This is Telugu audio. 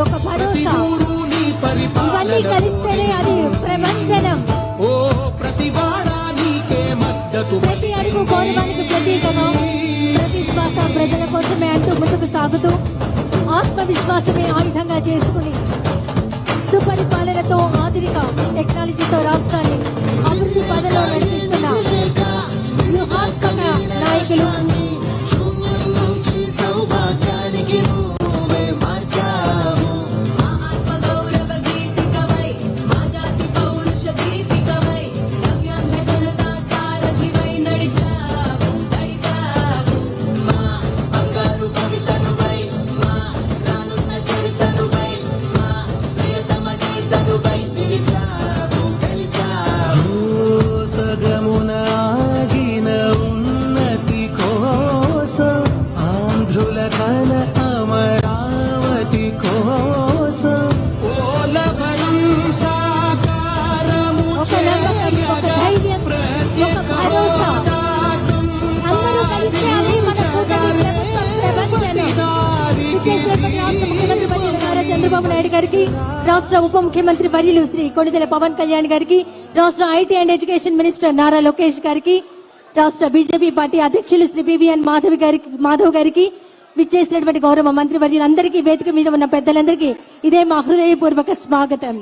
ఒక భరోసా. ఇవన్నీ కలిస్తేనే అది ప్రబంధనం ప్రతి అడుగు ప్రతి శ్వాస ప్రజల కోసమే అంటూ ముందుకు సాగుతూ ఆత్మవిశ్వాసమే ఆయుధంగా చేసుకుని సుపరిపాలన ఆంధ్రుల అమరావతి కోసం ఓలవరం సాకారము ధైర్యం ఒక భరోసా. అందరూ కలిస్తే అదే మన కూటమి రాష్ట్ర చంద్రబాబు నాయుడు గారికి రాష్ట్ర ఉప ముఖ్యమంత్రి వర్యులు శ్రీ కొణిదెల పవన్ కళ్యాణ్ గారికి రాష్ట్ర IT and education minister Nara Lokesh గారికి రాష్ట్ర బీజేపీ పార్టీ అధ్యక్షులు శ్రీ బిబిఎన్ మాధవి గారికి మాధవ్ గారికి విచ్చేసినటువంటి గౌరవ మంత్రి వర్యులందరికీ వేదిక మీద ఉన్న పెద్దలందరికీ ఇదే మా హృదయపూర్వక స్వాగతం